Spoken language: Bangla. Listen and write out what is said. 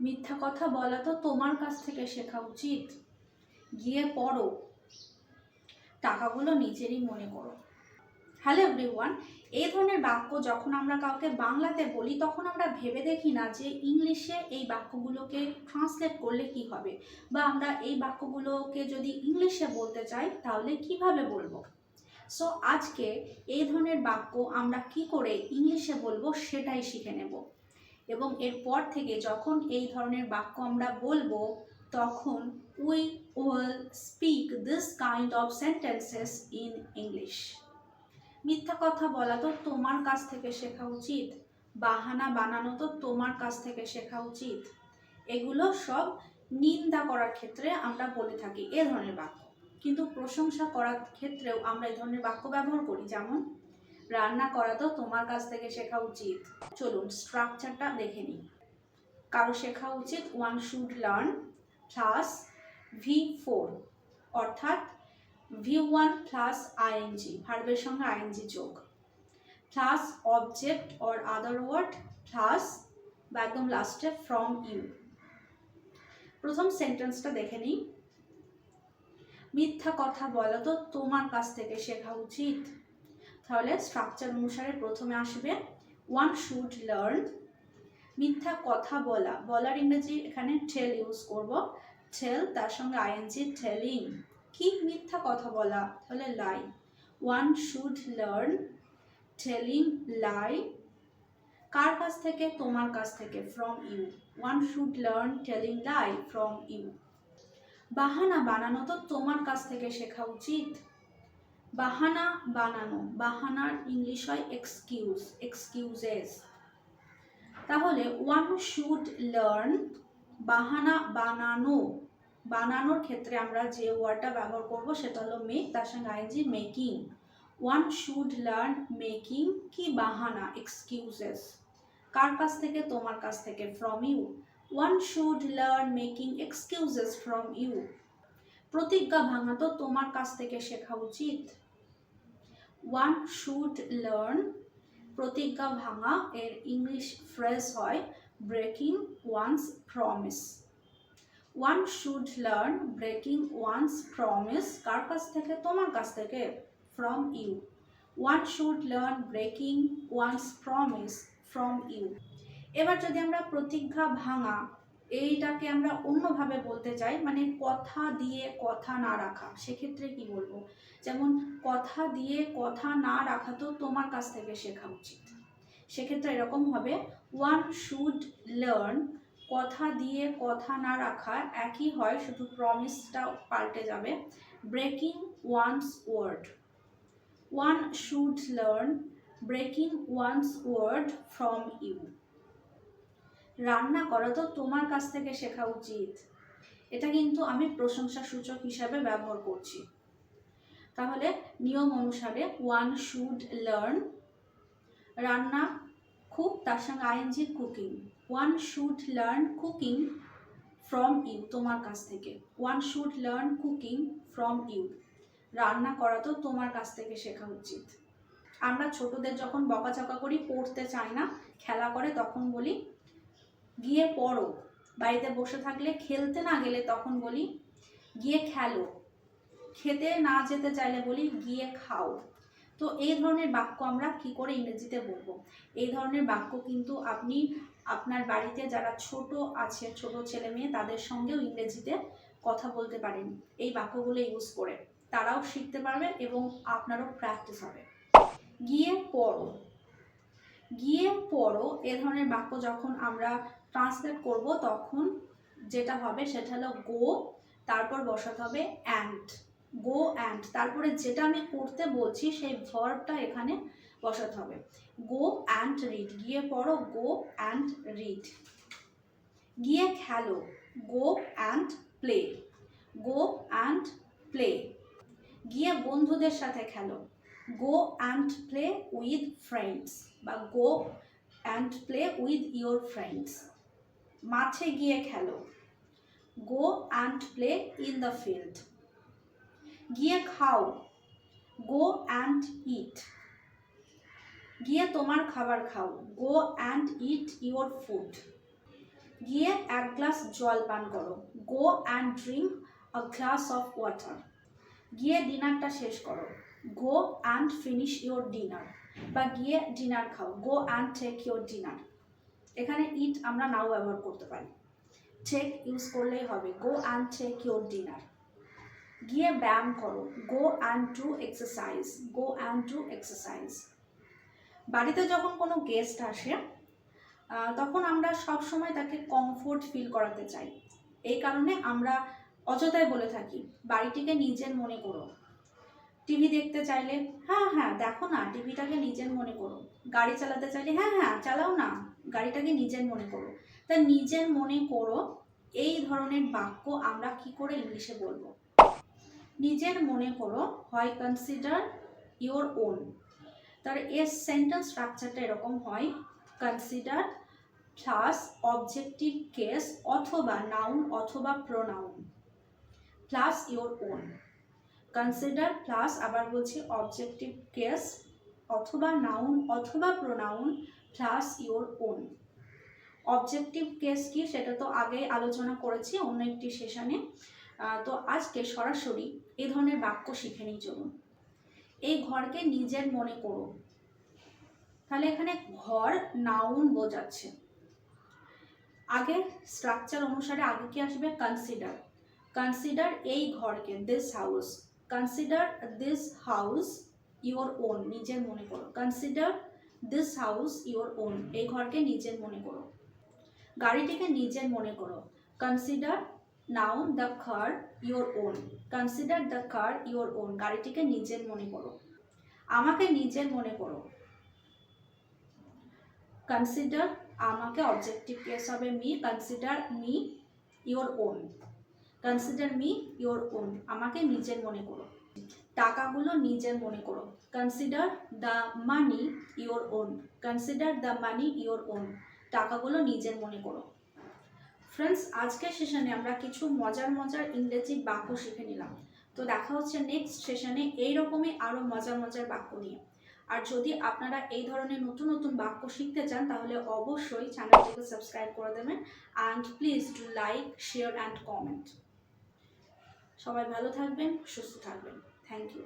মিথ্যা কথা বলা তো তোমার কাছ থেকে শেখা উচিত। গিয়ে পড়ো। টাকাগুলো নিজেরই মনে করো। হ্যালো এভরিওয়ান এই ধরনের বাক্য যখন আমরা কাউকে বাংলাতে বলি, তখন আমরা ভেবে দেখি না যে ইংলিশে এই বাক্যগুলোকে ট্রান্সলেট করলে কি হবে। বা আমরা এই বাক্যগুলোকে যদি ইংলিশে বলতে চাই, তাহলে কীভাবে বলব? সো আজকে এই ধরনের বাক্য আমরা কি করে ইংলিশে বলব, সেটাই শিখে নেব। এবং এরপর থেকে যখন এই ধরনের বাক্য আমরা বলব, তখন we will speak this kind of sentences in English মিথ্যা কথা বলা তো তোমার কাছ থেকে শেখা উচিত, বাহানা বানানো তো তোমার কাছ থেকে শেখা উচিত। এগুলো সব নিন্দা করার ক্ষেত্রে আমরা বলে থাকি এ ধরনের বাক্য। কিন্তু প্রশংসা করার ক্ষেত্রেও আমরা এই ধরনের বাক্য ব্যবহার করি, যেমন রান্না করা তো তোমার কাছ থেকে শেখা উচিত। চলুন স্ট্রাকচারটা দেখে নিই। কারও শেখা উচিত one should learn plus V four অর্থাৎ ভি ওয়ান প্লাস আইএনজি ভার্বের সঙ্গে আইএনজি যোগ। Plus object or other word plus বা একদম লাস্টে ফ্রম ইউ প্রথম সেন্টেন্সটা দেখে নিই। মিথ্যা কথা বলা তো তোমার কাছ থেকে শেখা উচিত। তাহলে স্ট্রাকচার অনুসারে প্রথমে আসবে ওয়ান শুড লার্ন মিথ্যা কথা বলা, বলার ইংরেজি এখানে ঠেল ইউজ করব ঠেল তার সঙ্গে আইএনজি টেলিং কি মিথ্যা কথা বলা, তাহলে lie one should learn telling lie কার কাছ থেকে, তোমার কাছ থেকে from you one should learn telling lie from you বাহানা বানানো তো তোমার কাছ থেকে শেখা উচিত। বাহানা বানানো, বাহানার ইংলিশ হয় এক্সকিউজ এক্সকিউজেস তাহলে ওয়ান শুড লার্ন বাহানা বানানো। বানানোর ক্ষেত্রে আমরা যে ওয়ার্ডটা ব্যবহার করব সেটা হলো মেক তার সঙ্গে ING making one should learn making কি বাহানা এক্সকিউজেস কার কাছ থেকে? তোমার কাছ থেকে from you one should learn making excuses from you প্রতিজ্ঞা ভাঙা তো তোমার কাছ থেকে শেখা উচিত। ওয়ান শুড লার্ন প্রতিজ্ঞা ভাঙা, এর ইংলিশ ফ্রেজ হয় breaking one's promise one should learn breaking one's promise কার কাছ থেকে? তোমার কাছ থেকে from you one should learn breaking one's promise from you এবার যদি আমরা প্রতিজ্ঞা ভাঙা এইটাকে আমরা অন্যভাবে বলতে চাই মানে কথা দিয়ে কথা না রাখা। সেক্ষেত্রে কি বলব? যেমন, কথা দিয়ে কথা না রাখা তো তোমার কাছ থেকে শেখা উচিত। সেক্ষেত্রে এরকম হবে ওয়ান শুড লার্ন কথা দিয়ে কথা না রাখা একই হয়, শুধু প্রমিসটা পাল্টে যাবে। Breaking one's word one should learn breaking one's word from you রান্না করা তো তোমার কাছ থেকে শেখা উচিত। এটা কিন্তু আমি প্রশংসা সূচক হিসাবে ব্যবহার করছি। তাহলে নিয়ম অনুসারে ওয়ান শুড লার্ন রান্না খুব তার সঙ্গে ING cooking one should learn cooking from you তোমার কাছ থেকে। One should learn cooking from you রান্না করা তো তোমার কাছ থেকে শেখা উচিত। আমরা ছোটদের যখন বকাচকা করি, পড়তে চাই না, খেলা করে, তখন বলি গিয়ে পড়ো। বাড়িতে বসে থাকলে, খেলতে না গেলে তখন বলি, গিয়ে খেলো। খেতে না যেতে চাইলে বলি, গিয়ে খাও। তো এই ধরনের বাক্য আমরা কি করে ইংরেজিতে বলব? এই ধরনের বাক্য কিন্তু আপনি আপনার বাড়িতে যারা ছোট আছে, ছোট ছেলে মেয়ে, তাদের সঙ্গেও ইংরেজিতে কথা বলতে পারেন। এই বাক্যগুলো ইউজ করে। তারাও শিখতে পারবে এবং আপনারও প্র্যাকটিস হবে। গিয়ে পড়ো। গিয়ে পড়ো, এ ধরনের বাক্য যখন আমরা ট্রান্সলেট করব তখন যেটা হবে সেটা হলো গো তারপর বসাতে হবে অ্যান্ড গো অ্যান্ড তারপরে যেটা আমি পড়তে বলছি সেই ভার্বটা এখানে বসাতে হবে। গো অ্যান্ড রিড গিয়ে পড়ো গো অ্যান্ড রিড গিয়ে খেলো go and play go and play গিয়ে বন্ধুদের সাথে খেলো go and play with friends বা go and play with your friends মাঠে গিয়ে খেলো। Go and play in the field গিয়ে খাও। গো অ্যান্ড ইট গিয়ে তোমার খাবার খাও। Go and eat your food গিয়ে এক গ্লাস জল পান করো। Go and drink a glass of water গিয়ে ডিনারটা শেষ করো। Go and finish your dinner বা গিয়ে ডিনার খাও। Go and take your dinner এখানে ইট আমরা নাও ব্যবহার করতে পারি। টেক ইউজ করলেই হবে। Go and take your dinner গিয়ে ব্যায়াম করো। Go and do exercise go and do exercise বাড়িতে যখন কোনো গেস্ট আসে তখন আমরা সব সময় তাকে কমফোর্ট ফিল করাতে চাই। এই কারণে আমরা অযথায় বলে থাকি, বাড়িটিকে নিজের মনে করো। টিভি দেখতে চাইলে হ্যাঁ হ্যাঁ দেখো না টিভিটাকে নিজের মনে করো। গাড়ি চালাতে চাইলে হ্যাঁ হ্যাঁ চালাও না। গাড়িটাকে নিজের মনে করো। তা নিজের মনে করো, এই ধরনের বাক্য আমরা কি করে ইংলিশে বলব? নিজের মনে করো, হয় কনসিডার ইওর ওন তার এর সেন্টেন্স স্ট্রাকচারটা এরকম হয় কনসিডার প্লাস অবজেক্টিভ কেস অথবা নাউন অথবা pronoun plus your own consider plus আবার বলছি অবজেক্টিভ কেস অথবা নাউন অথবা pronoun plus your own objective case কি সেটা তো আগেই আলোচনা করেছি অন্য একটি সেশনে তো আজকে সরাসরি এই ধরনের বাক্য শিখে নিই চলুন। এই ঘরকে নিজের মনে করো। তাহলে এখানে ঘর নাউন বোঝাচ্ছে। আগে স্ট্রাকচার অনুসারে আগে কি আসবে? কনসিডার কনসিডার এই ঘরকে this house consider this house your own নিজের মনে করো। Consider this house your own এই ঘরকে নিজের মনে করো। গাড়িটিকে নিজের মনে করো। Consider now the car your own consider the car your own গাড়িটিকে নিজের মনে করো। আমাকে নিজের মনে করো। কনসিডার আমাকে অবজেক্টিভ কেস হবে me consider me your own consider me your own আমাকে নিজের মনে করো। টাকাগুলো নিজের মনে করো। Consider the money your own consider the money your own টাকাগুলো নিজের মনে করো। ফ্রেন্ডস আজকের সেশনে আমরা কিছু মজার মজার ইংরেজি বাক্য শিখে নিলাম। তো দেখা হচ্ছে নেক্সট সেশনে এইরকমই আরও মজার মজার বাক্য নিয়ে। আর যদি আপনারা এই ধরনের নতুন নতুন বাক্য শিখতে চান, তাহলে অবশ্যই চ্যানেলটিকে সাবস্ক্রাইব করে দেবেন। And please do like share and comment সবাই ভালো থাকবেন, সুস্থ থাকবেন। Thank you